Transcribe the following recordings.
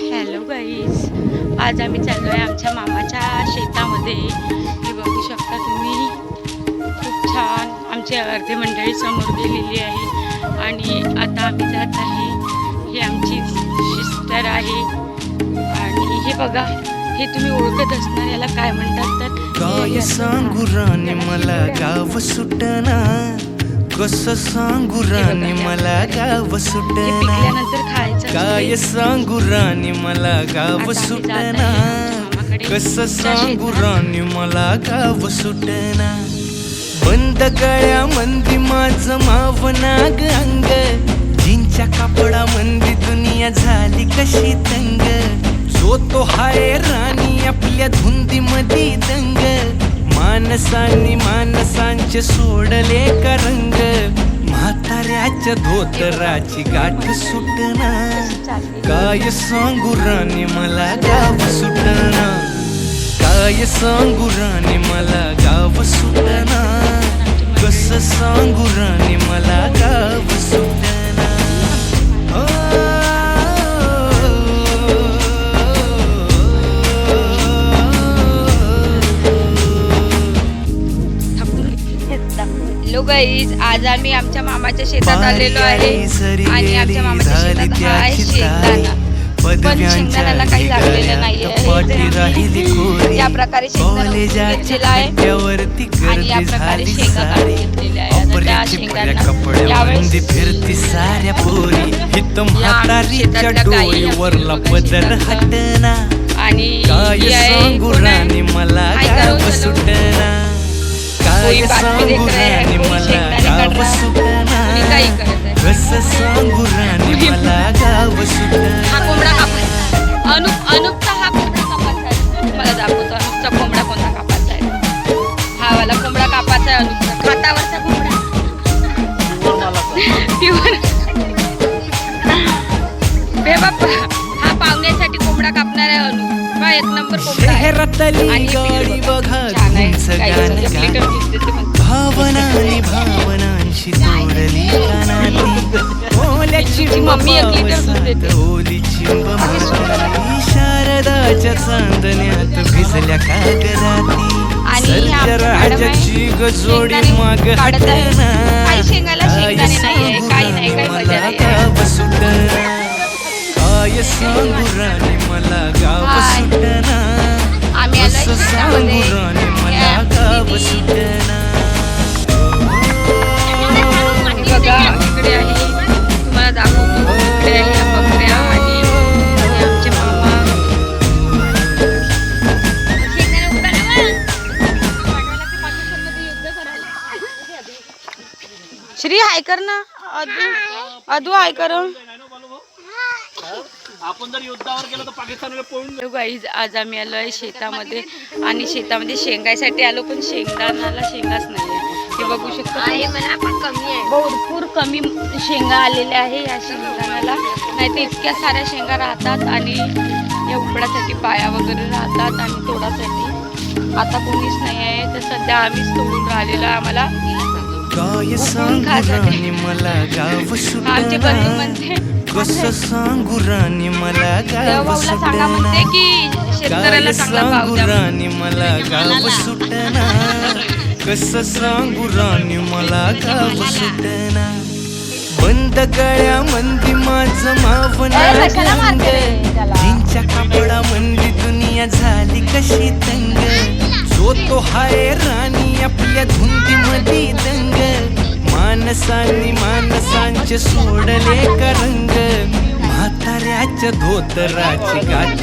Hello guys आज आम्ही चाललो आहे आमच्या मामाच्या शेतामध्ये. हे बघू शकता तुम्ही. खूप छान. आमची अर्धे मंडळी समोर गेलेली आहे. आणि आता आम्ही जात आहे. ही आमची सिस्टर आहे. आणि हे बघा हे तुम्ही ओळखत असणार याला काय म्हणतात तर? काय सांगू राणी मला गाव सुटणार. कस सांगू राणी मला गाव सुटना काय. सांगू राणी मला गाव सुटना कस सांगू राणी मला गाव सुटना बंद गळ्या मंदी माझ माव नाग अंग. जिंच्या कापडा मंदी दुनिया झाली कशी तंग. जो तो हाय राणी आपल्या धुंदी मधी दंग. मानसांनी मानसांचे सोडले का रंग धोतराची गाठ सुटना काय सांगू राणी मला गाव सुटना काय सांगू राणी मला गाव सुटना कस सांगू राणी मला गाव सुटना गाईज आज आम्ही आमच्या मामाच्या शेतात आलेलो आहे आणि आमच्या मामाच्या शेतात हा आहे शेंगदाणा. पण शेंगदाण्याला काही लागलेलं नाही आहे या प्रकारे शेंगदाणा घेतलेला आहे. आणि या प्रकारे शेंगा काढून घेतलेल्या आहे आता त्या शेंगांना कपड्यावंदी यावेळेस फिरती साऱ्या पोरी. हित म्हातारीच्या शेतातल्या गायी डोळीवरला बघा पदर शेतातलं. हटना. आणि काय सांगू? राणी मला गाव. सुटना. काय सांगू रहा है, राणी मला गाव है. कस सांगू राणी मला गाव हा कोंबडा कापायचा अनुप अनुपचा हा कोंबडा कापायचा आहे तुम्हाला दाखवतो अनुपचा कोंबडा कोणता कापायचा आहे हा वाला कोंबडा कापायचा आहे अनुपचा कोंबडा. बे बाप्पा हा एक नंबर कोंबडा आहे. शहरातली आणि गाडी पिल्लू बघा. छान आहे. तुमचं गाणं भावनांशी तोडली कानातली. ओल्याची पिल्लूची मम्मी एक लिटर दूध देते. ओली चिंब मारली शारदाच्या चांदण्यात भिजल्या कागदाती. आणि हे मॅडम आहे. राजाची गजोडी शेंगदाणे माग काढत आहे. हटना काही शेंगाला शेंगदाणे नाहीये, काही नाही, काही मजा मला नाही. गाव सुटना काय सांगू राणी मला गाव. सुटना. कसं. सांगू राणी मला गाव. सुटना. बघा इकडे आहे. तुम्हाला दाखवतो इकडे आहे या बकऱ्या आणि आमचे मामा. श्री हाय कर ना. अदू अदू हाय कर आपण जर युद्धावर गेलो तर पाकिस्तानला पळून गाईज आज आम्ही आलो आहे शेतामध्ये आणि शेतामध्ये शेंगायसाठी आलो पण शेंगदाणाला शेंगाच नाही आहे हे बघू शकतो. भरपूर कमी शेंगा आलेल्या आहे या शेंगदाण्याला. नाही तर इतक्या साऱ्या शेंगा राहतात आणि या उपडासाठी पाया वगैरे राहतात आणि तोडासाठी. आता कोणीच नाही आहे तर सध्या आम्हीच तोडून राहिलेलो आम्हाला. काय सांगू खासाठी. राणी मला गाव सुटना म्हणते कसं सांगू राणी मला गाव देवभाऊला सांगा सांगू. राणी मला गाव सुटना कसं सांगू राणी मला गाव सुटना बंद गळ्या मंदी माझ माव? जिंच्या कापडा मंदी दुनिया झाली कशी तंग. जो तो हाय राणी आपल्या मानसांनी मानसांचे सोडले का रंग म्हाताऱ्याच्या धोतराची गाठ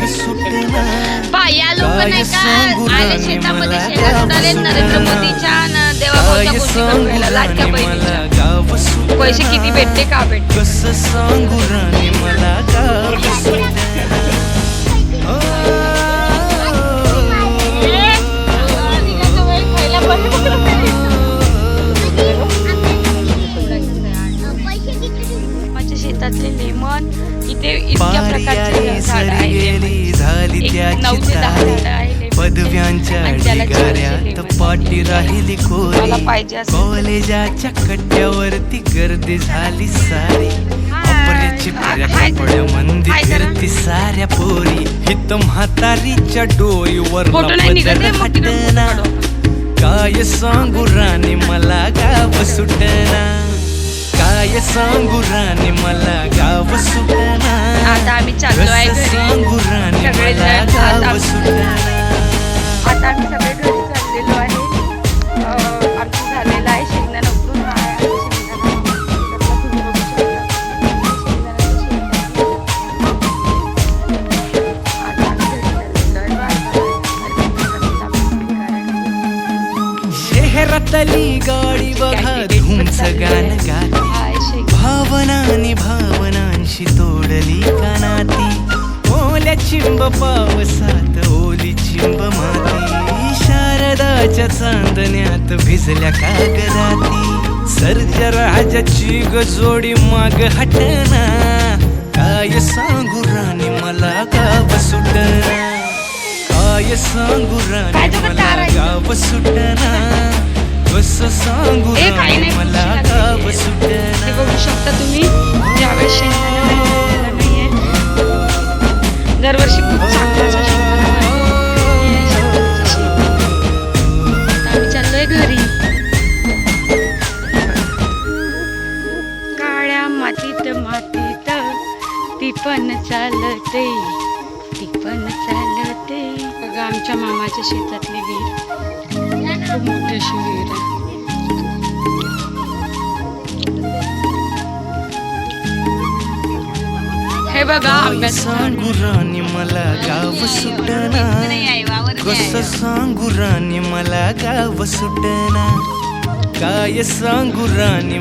लोक नाही का? आले शेतामध्ये नरेंद्र. मोदीच्या आणि गोष्टी करायला लाडक्या बहिणीच्या. गाव सुटना पैसे किती भेटते का? भेटते कसं सांगू राणी मला? गाव सुटना नऊ ते दहा तारी झाडं आहे. लेमनची. पदव्यांच्या आणि त्याला ढिगाऱ्यात चारशे लेमन पाटी राहिली मला कोरी पाहिजे तर. कॉलेजाच्या कट्ट्यावरती गर्दी झाली सारी. पर्या हाय. कपड मंदी हाय जरा. फिरती साऱ्या पोरी. हित म्हातारीच्या डोईवर फोटो नाही निघत आहे, मग तिकडे फोटो हटना काढू. काय सांगू राणी मला गाव सुटना काय सांगू राणी मला गाव सुटना आता आम्ही चाललो आहे कसं घरी. सांगू राणी मला गाव आता- सुटना आता आम्ही सगळे घरी चाललेलो आहे. आमचं झालेलं आहे शेंगदाणा आहे. शहरातली गाडी बघा धुमच गाणं गाते भावनानी भावनांशी तोडली कानाती ओल्या चिंब पावसात ओली चिंब माती. शारदाच्या चांदण्यात भिजल्या कागदाती सर्ज राजाची गजोडी माग हटना. काय सांगू राणी मला गाव सुटना? काय सांगू राणी मला? गाव सुटना? कसं सांगू मला गाव हे बघू शकता तुम्ही यावेळेस शेंगदाणा नाही नाहीये. दरवर्षी खूप शेंगदाणा आम्ही चाललोय घरी. काळ्या मातीत मातीत ती पण चालते ती पण चालते. बघा आमच्या मामाच्या शेतातली विहीर खूप मोठी अशी विहीर आहे हे बघा झाड. सांगू राणी मला गाव सुटना. कसं सांगू राणी मला गाव सुटना. काय सांगू राणी